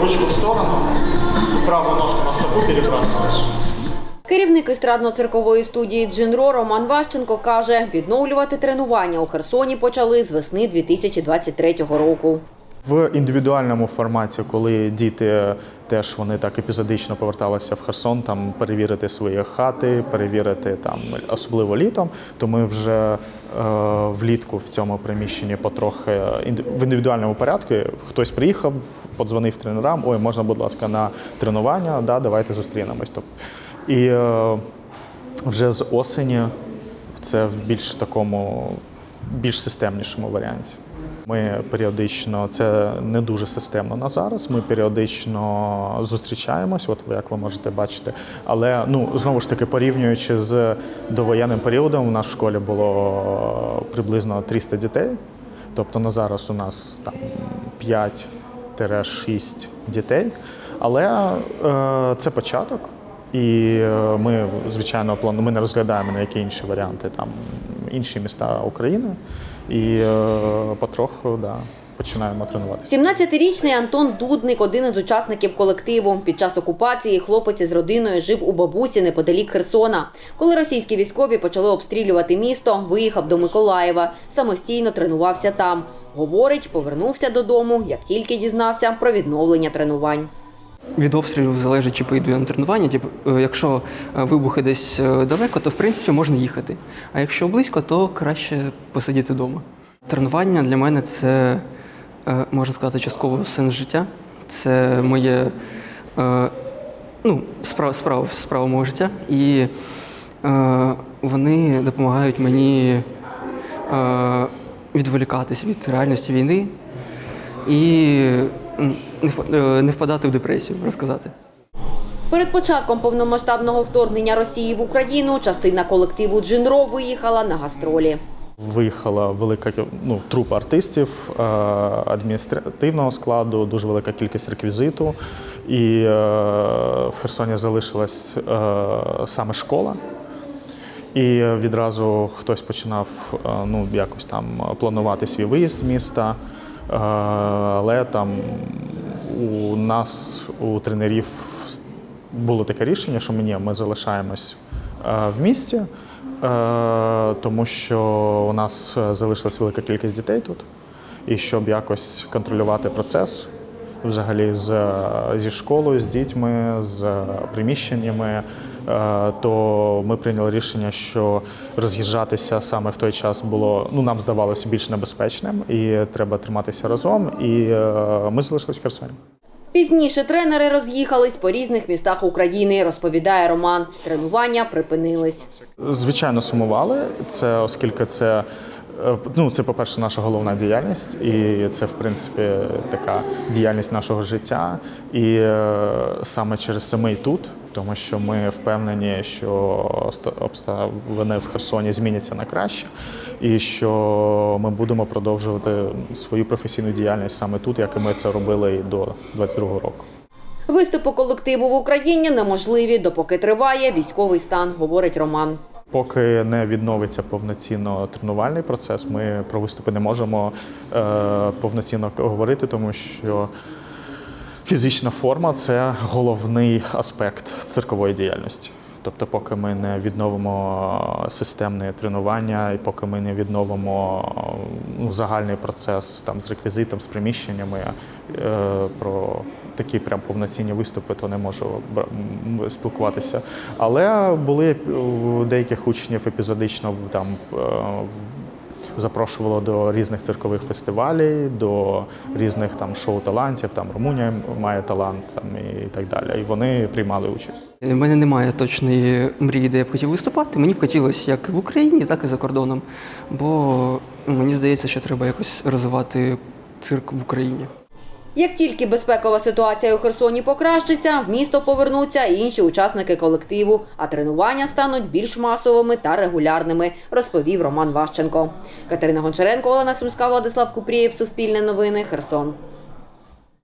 Ручку в сторону, праву ножку на стопу перебрасываешь. Керівник естрадно-циркової студії Джинро Роман Ващенко каже, відновлювати тренування у Херсоні почали з весни 2023 року. В індивідуальному форматі, коли діти теж вони так епізодично поверталися в Херсон, там перевірити свої хати, перевірити там, особливо літом, то ми вже е, влітку в цьому приміщенні потрохи в індивідуальному порядку. Хтось приїхав, подзвонив тренерам, ой, можна, будь ласка, на тренування, да, давайте зустрінемось. І е, вже з осені це в більш такому більш системнішому варіанті. Ми періодично, це не дуже системно на зараз. Ми періодично зустрічаємось, от як ви можете бачити. Але ну знову ж таки, порівнюючи з довоєнним періодом, у нас в школі було приблизно 300 дітей. Тобто на зараз у нас там 5-6 дітей. Але е, це початок. І е, ми, звичайно, плану, ми не розглядаємо на які інші варіанти, там інші міста України. І е, потроху да, починаємо тренуватися. 17-річний Антон Дудник – один із учасників колективу. Під час окупації хлопець із родиною жив у бабусі неподалік Херсона. Коли російські військові почали обстрілювати місто, виїхав до Миколаєва. Самостійно тренувався там. Говорить, повернувся додому, як тільки дізнався про відновлення тренувань. Від обстрілів залежить, чи поїду я на тренування. Типу, е, якщо е, вибухи десь е, далеко, то в принципі можна їхати. А якщо близько, то краще посидіти вдома. Тренування для мене це, можна сказати, частково сенс життя. Це моє ну, справа, справа, справа мого життя. І вони допомагають мені відволікатися від реальності війни і не е, не впадати в депресію, розказати. Перед початком повномасштабного вторгнення Росії в Україну частина колективу Джинро виїхала на гастролі. Виїхала велика ну, трупа артистів, е, адміністративного складу, дуже велика кількість реквізиту. І е, в Херсоні залишилась е, саме школа. І відразу хтось починав е, ну, якось там планувати свій виїзд з міста. Е, Але там у нас, у тренерів, було таке рішення, що ні, ми залишаємось е, в місті, е, тому що у нас е, залишилась велика кількість дітей тут. І щоб якось контролювати процес взагалі з, зі школою, з дітьми, з приміщеннями, то ми прийняли рішення, що роз'їжджатися саме в той час було, ну нам здавалося більш небезпечним, і треба триматися разом. І е, ми залишились в Херсоні. Пізніше тренери роз'їхались по різних містах України, розповідає Роман. Тренування припинились. Звичайно, сумували. Це оскільки це. е, Ну, це, по-перше, наша головна діяльність, і це, в принципі, така діяльність нашого життя. І е, саме через це ми і тут, тому що ми впевнені, що обставини в Херсоні зміняться на краще, і що ми будемо продовжувати свою професійну діяльність саме тут, як і ми це робили і до 22-го року. Виступи колективу в Україні неможливі, допоки триває військовий стан, говорить Роман. Поки не відновиться повноцінно тренувальний процес, ми про виступи не можемо е, повноцінно говорити, тому що фізична форма це головний аспект циркової діяльності. Тобто, поки ми не відновимо системне тренування, і поки ми не відновимо ну, загальний процес там з реквізитом, з приміщеннями, е, про такі прям повноцінні виступи, то не можу спілкуватися. Але були деяких учнів епізодично там. Запрошувало до різних циркових фестивалів, до різних там шоу талантів, там Румунія має талант там, і так далі. І вони приймали участь. У мене немає точної мрії, де я б хотів виступати. Мені б хотілося як в Україні, так і за кордоном. Бо ну, мені здається, що треба якось розвивати цирк в Україні. Як тільки безпекова ситуація у Херсоні покращиться, в місто повернуться інші учасники колективу, а тренування стануть більш масовими та регулярними, розповів Роман Ващенко. Катерина Гончаренко, Олена Сумська, Владислав Купрієв, Суспільне новини, Херсон.